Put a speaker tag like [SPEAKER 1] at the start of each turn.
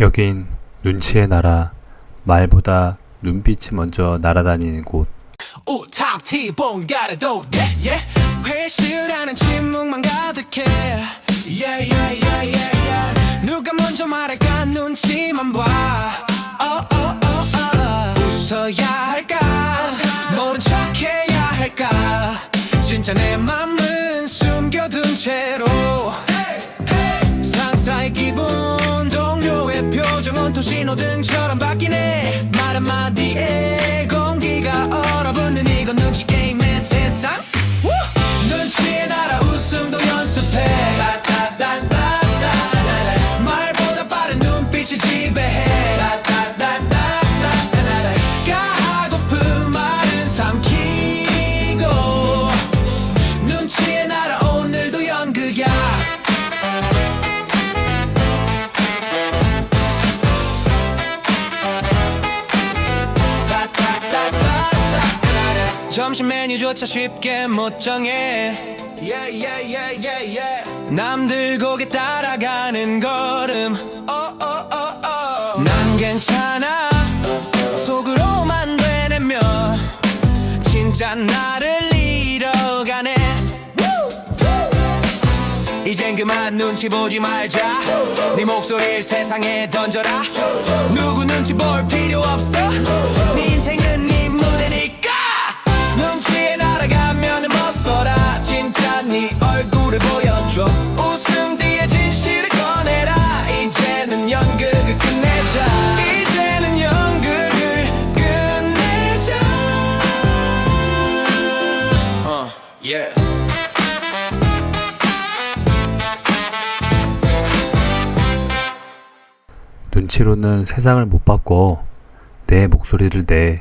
[SPEAKER 1] 여긴 눈치의 나라, 말보다 눈빛이 먼저 날아다니는 곳.
[SPEAKER 2] 진짜 내 맘은 숨겨둔 채로 신호등처럼 바뀌네. 말 한마디에 점심 메뉴조차 쉽게 못 정해. Yeah, yeah, yeah, yeah, yeah. 남들 고개 따라가는 걸음. Oh, oh, oh, oh. 난 괜찮아. 속으로만 되뇌면 진짜 나를 잃어가네. 이젠 그만 눈치 보지 말자. 네 목소리를 세상에 던져라. 누구 눈치 볼 필요 없어 yeah.
[SPEAKER 1] 눈치로는 세상을 못 바꿔. 내 목소리를 내.